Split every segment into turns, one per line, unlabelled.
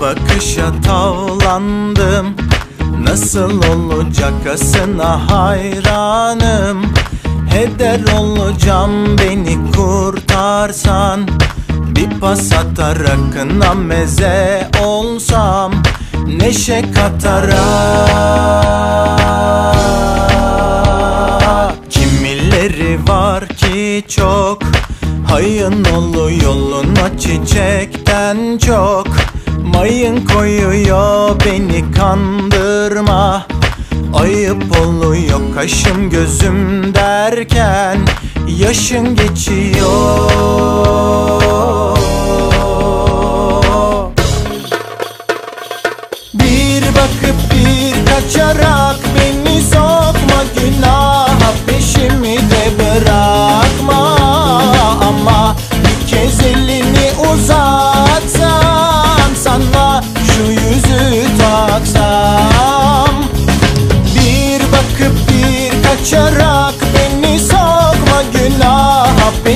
bakışa tavlandım. Nasıl olacak asına hayranım? Heder olacağım beni kurtarsan. Bir pas atarak meze olsam. Neşe katarak Kimileri var ki çok? Hayın olu yoluna çiçekten çok Mayın koyuyor beni kandırma. Ayıp oluyor kaşım gözüm derken Yaşın geçiyor. Bir bakıp bir kaçarak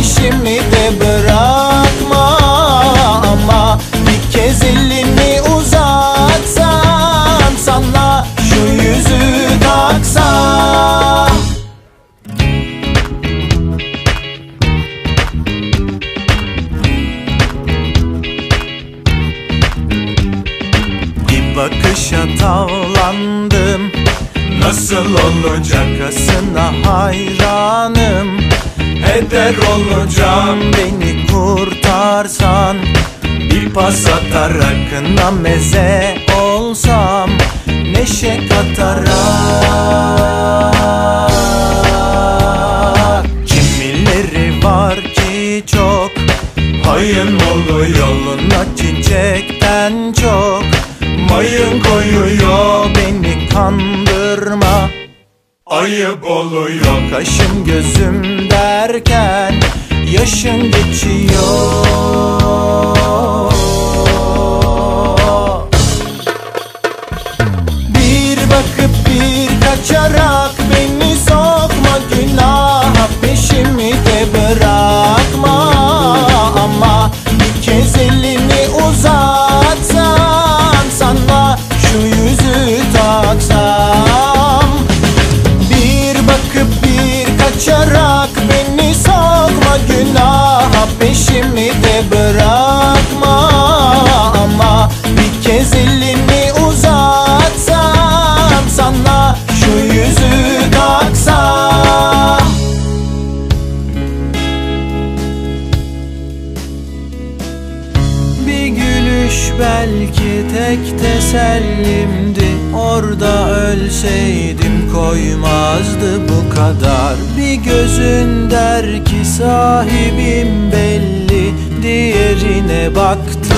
Peşimi de bırakma. Ama bir kez elini uzatsam Sana şu yüzü taksam. Bir bakışa tavlandım. Nasıl olacak? Asına hayranım Heder olacağım beni kurtarsan. Bir pas atarak meze olsam. Neşe katarak. Kimileri var ki çok. Hayın olu yoluna çiçekten çok. Mayın koyuyor beni kandırma Ayıp oluyor. Kaşım gözüm derken Yaşın geçiyor. Bir bakıp bir kaçarak tek tesellimdi. Orada ölseydim koymazdı bu kadar. Bir gözün der ki sahibim belli Diğerine baktı